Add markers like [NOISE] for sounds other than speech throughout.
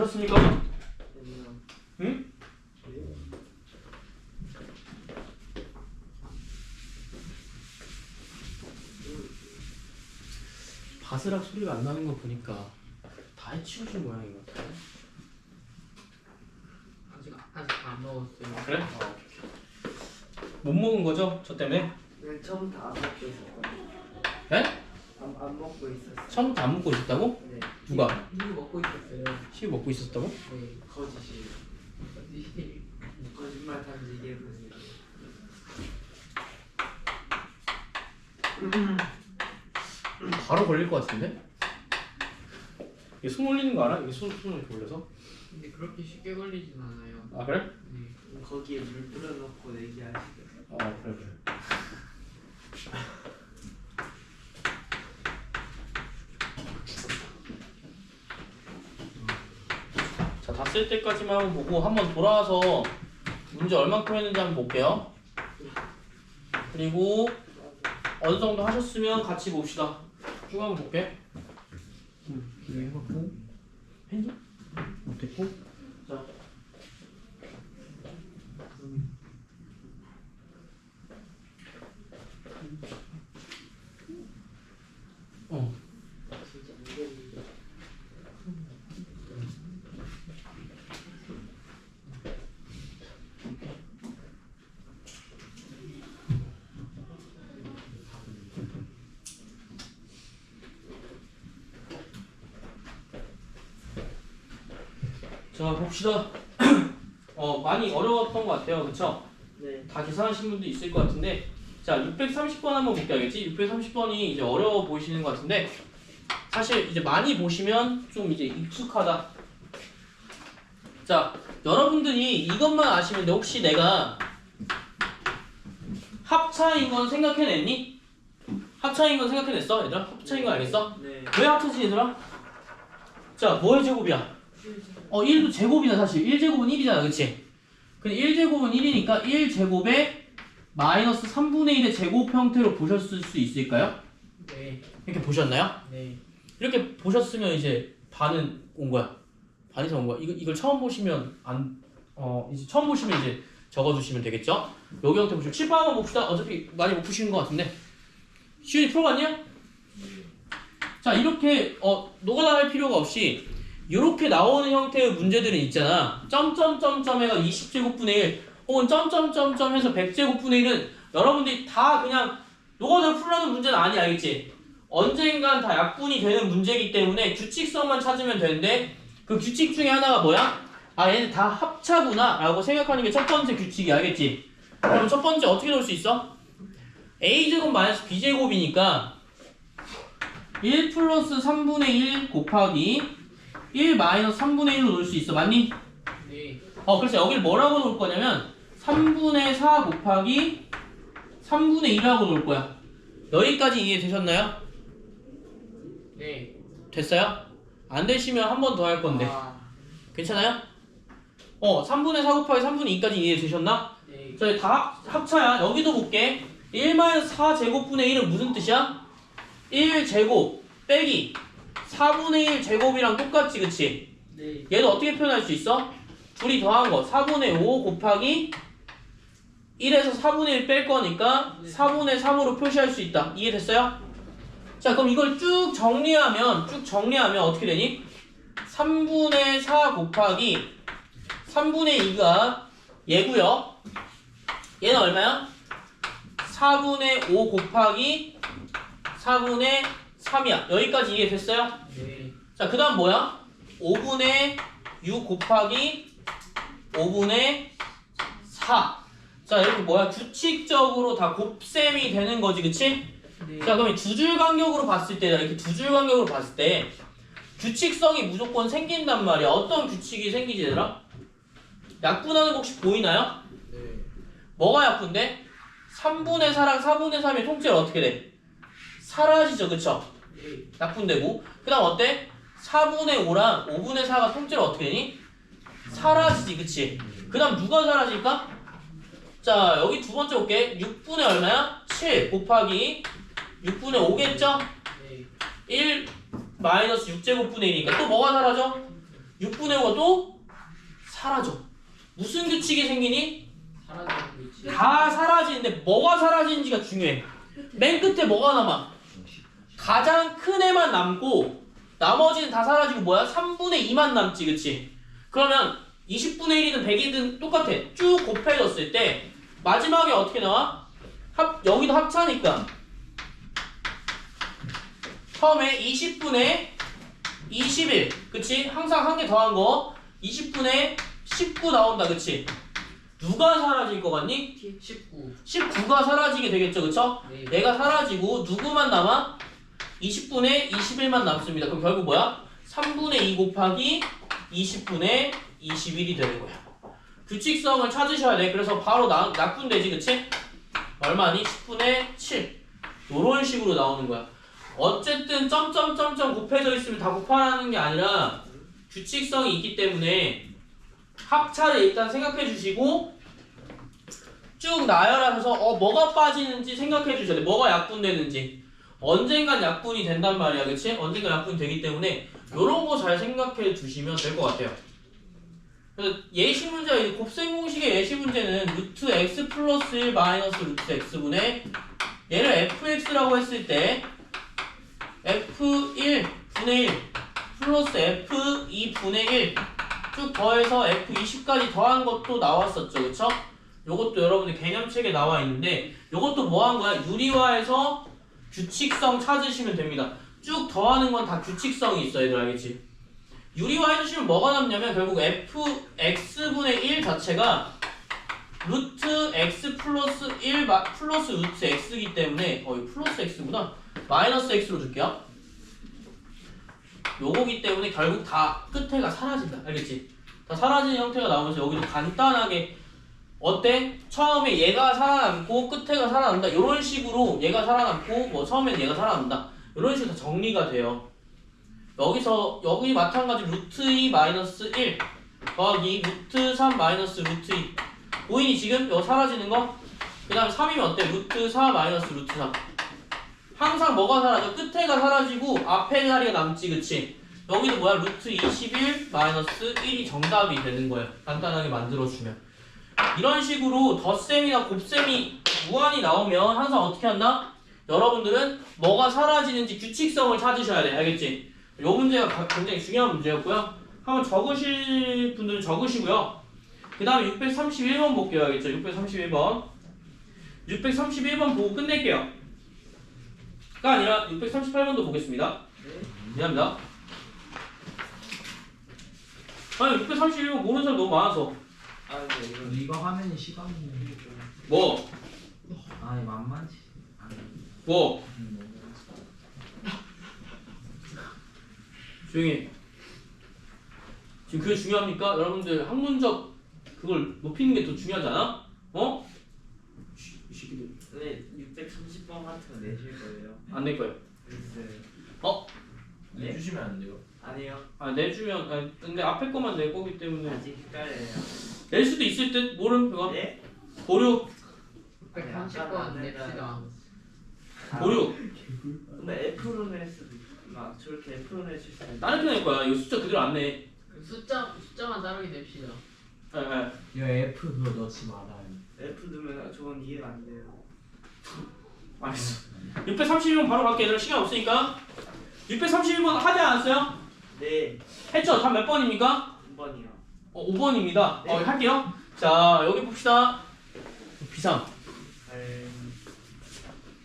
가셨습니까? 아니요. 응? 네. 바스락 소리가 안 나는 거 보니까 다 해치우신 모양인 것 같아. 아직 아직 안 먹었어요. 그래? 어. 못 먹은 거죠? 저 때문에? 네, 처음부터 안 먹고 있었거든요. 네? 안, 안 먹고 있었어요. 처음부터 안 먹고 있었다고? 네. 누가? 이거 먹고 있었어요. 시 먹고 있었다고? 네, 거짓이. 거짓이. 거짓말 탐지기 해 보세요. 바로 걸릴 것 같은데? 이게 숨 올리는 거 알아? 이게 손, 손을 이렇게 올려서? 근데 그렇게 쉽게 걸리진 않아요. 아 그래? 네. 거기에 물 뿌려놓고 내기하시게. 어 그래 그래 쓸 때까지만 보고 한번 돌아와서 문제 얼만큼 했는지 한번 볼게요. 그리고 어느 정도 하셨으면 같이 봅시다. 쭉 한번 볼게. 음, 이거 해봤고 했니? 못했고 자 봅시다. [CLEARS THROAT] 어 많이 어려웠던 것 같아요, 그렇죠? 네. 다 계산하신 분도 있을 것 같은데 자 630번 한번 볼게요, 알겠지? 630번이 이제 어려워 보이시는 것 같은데 사실 이제 많이 보시면 좀 이제 익숙하다. 자 여러분들이 이것만 아시면 돼. 혹시 내가 합차인 건 생각해냈니? 합차인 건 생각해냈어, 얘들아? 합차인 거 알겠어? 네. 왜 합쳐지 얘들아? 자 뭐의 제곱이야? 어 1도 제곱이다 사실 1제곱은 1이잖아 그치? 근데 1제곱은 1이니까 1제곱에 마이너스 3분의 1의 제곱 형태로 보셨을 수 있을까요? 네. 이렇게 보셨나요? 네. 이렇게 보셨으면 이제 반은 온 거야 반 이상 온 거야 이거, 이걸 처음 보시면 안 어 이제 처음 보시면 이제 적어주시면 되겠죠? 여기 형태 보시고 7번 한번 봅시다 어차피 많이 못 푸시는 것 같은데 시윤이 풀어봤냐? 자 이렇게 어할 필요가 없이 이렇게 나오는 형태의 문제들은 있잖아 점점점점 해가 20제곱분의 1 혹은 점점점점 해서 100제곱분의 1은 여러분들이 다 그냥 노가다 풀라는 문제는 아니야 알겠지? 언젠간 다 약분이 되는 문제이기 때문에 규칙성만 찾으면 되는데 그 규칙 중에 하나가 뭐야? 아 얘는 다 합차구나 라고 생각하는 게 첫 번째 규칙이야 알겠지? 그럼 첫 번째 어떻게 넣을 수 있어? a제곱 마이너스 b제곱이니까 1 플러스 3분의 1 곱하기 1 마이너스 3분의 1로 놓을 수 있어 맞니? 네. 어 그래서 여기를 뭐라고 놓을 거냐면 3분의 4 곱하기 3분의 2라고 놓을 거야 여기까지 이해되셨나요? 네. 됐어요? 안 되시면 한 번 더 할 건데 아, 괜찮아요? 어 3분의 4 곱하기 3분의 2까지 이해되셨나? 네. 자, 다 합, 합차야. 여기도 볼게. 1-4 제곱분의 1은 무슨 뜻이야? 1 제곱 빼기 4분의 1 제곱이랑 똑같지, 그치? 네. 얘도 어떻게 표현할 수 있어? 둘이 더한 거. 4분의 5 곱하기 1에서 4분의 1 뺄 거니까 네. 4분의 3으로 표시할 수 있다. 이해됐어요? 자, 그럼 이걸 쭉 정리하면, 쭉 정리하면 어떻게 되니? 3분의 4 곱하기 3분의 2가 얘고요. 얘는 얼마야? 4분의 5 곱하기 4분의 3이야. 여기까지 이해됐어요? 네. 자, 그 다음 뭐야? 5분의 6 곱하기 5분의 4. 자, 이렇게 뭐야? 규칙적으로 다 곱셈이 되는 거지, 그치? 네. 자, 그럼 두 줄 간격으로 봤을 때, 이렇게 두 줄 간격으로 봤을 때, 규칙성이 무조건 생긴단 말이야. 어떤 규칙이 생기지, 얘들아? 약분하는 거 혹시 보이나요? 네. 뭐가 약분돼? 3분의 4랑 4분의 3의 통째로 어떻게 돼? 사라지죠, 그쵸? 네. 약분되고 그 다음 어때? 4분의 5랑 5분의 4가 통째로 어떻게 되니? 사라지지 그치? 그 다음 누가 사라질까? 자 여기 두 번째 볼게 6분의 얼마야? 7 곱하기 6분의 5겠죠? 네. 1 마이너스 6제곱분의 1이니까 또 뭐가 사라져? 6분의 5가 또 사라져. 무슨 규칙이 생기니? 다 사라지는데 뭐가 사라지는지가 중요해. 맨 끝에 뭐가 남아? 가장 큰 애만 남고 나머지는 다 사라지고 뭐야? 3분의 2만 남지 그치? 그러면 20분의 1이든 100이든 똑같아. 쭉 곱해졌을 때 마지막에 어떻게 나와? 합, 여기도 합차니까 처음에 20분의 21 그치? 항상 한 개 더한 거 20분의 19 나온다 그치? 누가 사라질 것 같니? 19. 19가 사라지게 되겠죠 그쵸? 네. 얘가 사라지고 누구만 남아? 20분의 21만 남습니다. 그럼 결국 뭐야? 3분의 2 곱하기 20분의 21이 되는 거야. 규칙성을 찾으셔야 돼. 그래서 바로 나, 낙분되지, 그치? 얼마니? 10분의 7. 요런 식으로 나오는 거야. 어쨌든 점점점점 곱해져 있으면 다 곱하라는 게 아니라 규칙성이 있기 때문에 합차를 일단 생각해 주시고 쭉 나열하면서 어 뭐가 빠지는지 생각해 주셔야 돼. 뭐가 약분되는지. 언젠간 약분이 된단 말이야, 그치? 언젠간 약분이 되기 때문에 요런 거 잘 생각해 주시면 될 것 같아요. 그래서 예시 문제, 이 곱셈 공식의 예시 문제는 루트 x 플러스 1 마이너스 루트 x분의 얘를 fx라고 했을 때 f1 분의 1 플러스 f2 분의 1 쭉 더해서 f20까지 더한 것도 나왔었죠, 그쵸? 요것도 여러분들 개념책에 나와 있는데 요것도 뭐 한 거야? 유리화해서 규칙성 찾으시면 됩니다. 쭉 더하는 건 다 규칙성이 있어 얘들 알겠지? 유리화 해주시면 뭐가 남냐면 결국 fx분의 1 자체가 루트 x 플러스 1 마, 플러스 루트 x이기 때문에 어 이거 플러스 x구나 마이너스 x로 줄게요 요거기 때문에 결국 다 끝에가 사라진다 알겠지? 다 사라지는 형태가 나오면서 여기도 간단하게 어때? 처음에 얘가 살아남고 끝에가 살아난다 이런 식으로 얘가 살아남고 뭐 처음에는 얘가 살아난다 이런 식으로 다 정리가 돼요 여기서 여기 마찬가지 루트 2 마이너스 1 더하기 루트 3 마이너스 루트 2 보이니 지금 이거 사라지는 거? 그 다음에 3이면 어때? 루트 4 마이너스 루트 3 항상 뭐가 사라져? 끝에가 사라지고 앞에 자리가 남지 그치? 여기도 뭐야? 루트 21 마이너스 1이 정답이 되는 거예요 간단하게 만들어주면 이런 식으로 덧셈이나 곱셈이 무한히 나오면 항상 어떻게 한다? 여러분들은 뭐가 사라지는지 규칙성을 찾으셔야 돼. 알겠지? 이 문제가 가- 굉장히 중요한 문제였고요. 한번 적으실 분들은 적으시고요. 그 다음에 631번 볼게요. 알겠죠? 631번. 631번 보고 끝낼게요. 가 아니라 638번도 보겠습니다. 네. 미안합니다. 아니 631번 모르는 사람 너무 많아서 아 근데 이거 이거 하면 시간이 뭐? 아니 만만치. 뭐? 음, 조용히 해. 지금 그게 중요합니까? 여러분들 학문적 그걸 높이는 게 더 중요하지 않아? 어? 이- 이 새끼들 네 630번 같은 거 내실 거예요? 안낼 거예요 글쎄요 네? 내주시면 안 돼요? 아니요 아 내주면 아 근데 앞에 것만 낼 거기 때문에 아직 헷갈려요 낼 수도 있을 듯 모름 그거 네? 보류 130번 냅시다. 보류 근데 F로 낼 수도 있고 막 저렇게 F로 내실 수도 있고 다른 편낼 거야 이거 숫자 그대로 안내 그 숫자 숫자만 다르게 냅시다. 예, 예. 이거 F 그거 넣지 말아요. F 넣으면 저건 이해가 안 돼요 알겠어 631번 바로 갈게 얘들아 시간 없으니까 631번 하지 않았어요? 네 했죠? 답 몇 번입니까? 3번이요 어, 5번입니다. 네. 어, 할게요. 자, 여기 봅시다. 비상.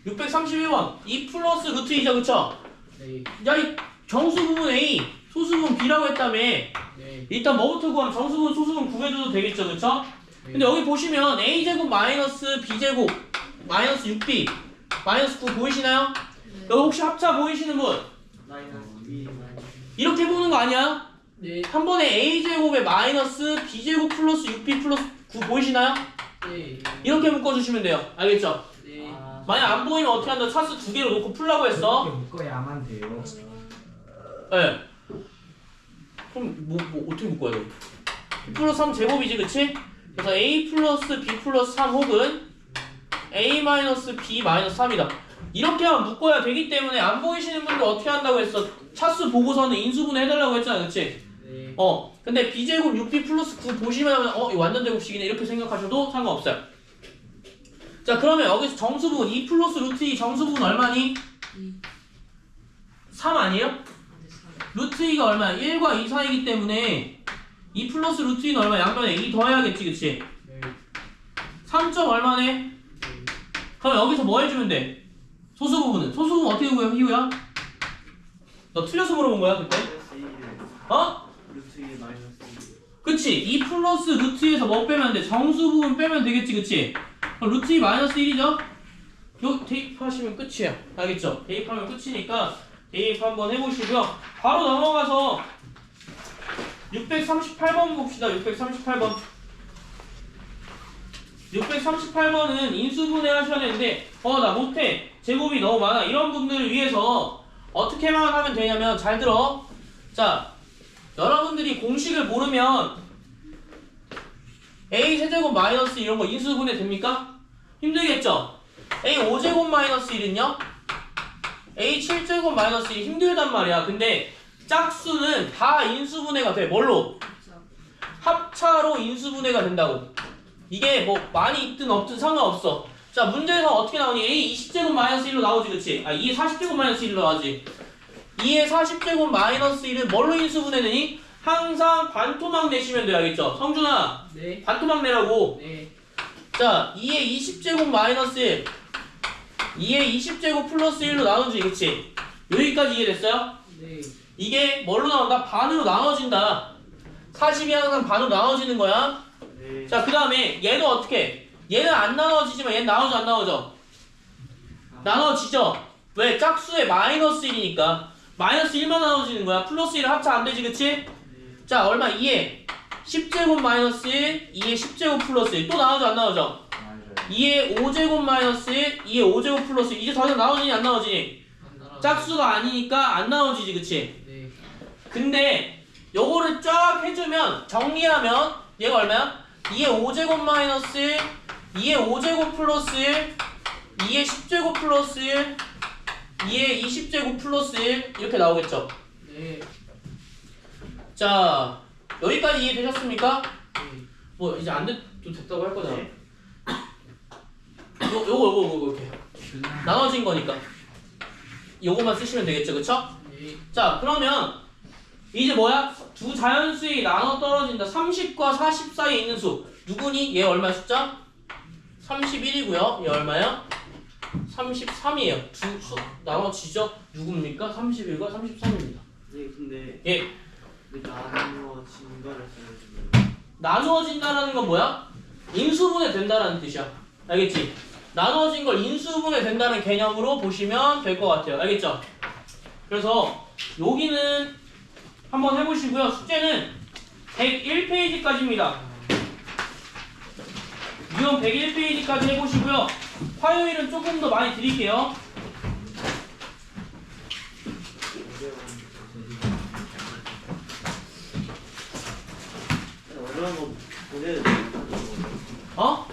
631번. 2 플러스 루트 2죠, 그쵸? 네. 야, 이 정수 부분 A, 소수 부분 B라고 했다며. 네. 일단 뭐부터 구하면 정수 부분, 소수 부분 구해줘도 되겠죠, 그쵸? 네. 근데 여기 보시면 A제곱 마이너스 B제곱 마이너스 6B 마이너스 9 보이시나요? 여기 혹시 합차 보이시는 분? 마이너스 2 마이너스 이렇게 보는 거 아니야? 네. 한 번에 A제곱에 마이너스 B제곱 플러스 6B 플러스 9 보이시나요? 네. 이렇게 묶어주시면 돼요. 알겠죠? 네. 아, 만약 안 보이면 어떻게 한다? 차수 두 개로 놓고 풀라고 했어. 이렇게 묶어야만 돼요. 예. 네. 그럼 뭐, 뭐 어떻게 묶어야 돼? B 플러스 3 제곱이지, 그치? 그래서 A 플러스 B 플러스 3 혹은 A 마이너스 B 마이너스 3이다. 이렇게만 묶어야 되기 때문에 안 보이시는 분들 어떻게 한다고 했어? 차수 보고서는 인수분해 해달라고 했잖아, 그치? 네. 어 근데 b제곱 6b 플러스 9 보시면 어 완전 제곱식이네 이렇게 생각하셔도 상관없어요 자 그러면 여기서 정수 부분 2 플러스 루트 2 정수 부분 얼마니? 3 아니에요? 루트 2가 얼마야? 1과 2 사이기 때문에 2 플러스 루트 2는 얼마? 양변에 2 더해야겠지 그치? 네. 3점 얼마네? 그럼 여기서 뭐 해주면 돼? 소수 부분은 소수 부분 어떻게 구해 희우야? 너 틀려서 물어본 거야 그때? 마이너스 1 어? 루트 2 마이너스 1 그치 2 플러스 루트 2에서 뭐 빼면 돼? 정수 부분 빼면 되겠지 그치? 루트 2 마이너스 1이죠? 요 대입하시면 끝이야 알겠죠? 대입하면 끝이니까 대입 한번 해보시고요 바로 넘어가서 638번 봅시다 638번 638번은 인수분해 하셔야 되는데 어 나 못해 제곱이 너무 많아 이런 분들을 위해서 어떻게만 하면 되냐면 잘 들어 자 여러분들이 공식을 모르면 a 세제곱 마이너스 이런 거 인수분해 됩니까? 힘들겠죠? a 5제곱 마이너스 1은요? a 7제곱 마이너스 1 힘들단 말이야 근데 짝수는 다 인수분해가 돼 뭘로? 합차로 인수분해가 된다고 이게 뭐 많이 있든 없든 상관없어 자 문제에서 어떻게 나오니? a 20제곱 마이너스 1로 나오지 그치? 아 2에 40제곱 마이너스 1로 나오지 2에 40제곱 마이너스 1을 뭘로 인수분해되니? 항상 반토막 내시면 돼야겠죠 성준아 네. 반토막 내라고 네. 자 2에 20제곱 마이너스 1 2에 20제곱 플러스 1로 나누지 그치? 여기까지 이해됐어요? 네. 이게 뭘로 나온다? 반으로 나눠진다 40이 항상 반으로 나눠지는 거야 네 자그 다음에 얘도 어떻게 해? 얘는 안 나눠지지만 얘는 나눠져 안 나눠져? 나눠지죠? 왜? 짝수의 마이너스 1이니까 마이너스 1만 나눠지는 거야 플러스 1 합차 안 되지 그치? 자 얼마? 2에 10제곱 마이너스 1 2에 10제곱 플러스 1 또 나눠져 안 나눠져? 맞아요 2에 5제곱 마이너스 1 2에 5제곱 플러스 1 이제 더 이상 나눠지니 안? 안 날아. 짝수가 아니니까 안 나눠지지 그치? 네. 근데 요거를 쫙 해주면 정리하면 얘가 얼마야? 2의 5제곱 마이너스 1 2의 5제곱 플러스 1 2의 10제곱 플러스 1 2의 20제곱 플러스 1 이렇게 나오겠죠 네. 자 여기까지 이해되셨습니까? 네. 뭐 이제 안 돼도 됐다고 할 거잖아 네. 요, 요거 요거 요거 이렇게 나눠진 거니까 요거만 쓰시면 되겠죠 그쵸? 네. 자 그러면 이제 뭐야? 두 자연수에 나눠 떨어진다 30과 40 사이에 있는 수 누구니? 얘 얼마 숫자? 31이고요 얘 얼마야? 33이에요 두 수 나눠지죠? 누굽니까? 31과 33입니다 네 근데 예 왜 나누어진 거를 써야지 나누어진다라는 건 뭐야? 인수분해 된다라는 뜻이야 알겠지? 나누어진 걸 인수분해 된다는 개념으로 보시면 될 것 같아요 알겠죠? 그래서 여기는 한번 해보시고요 숙제는 101페이지까지입니다 유형 101페이지까지 해보시고요 화요일은 조금 더 많이 드릴게요. 어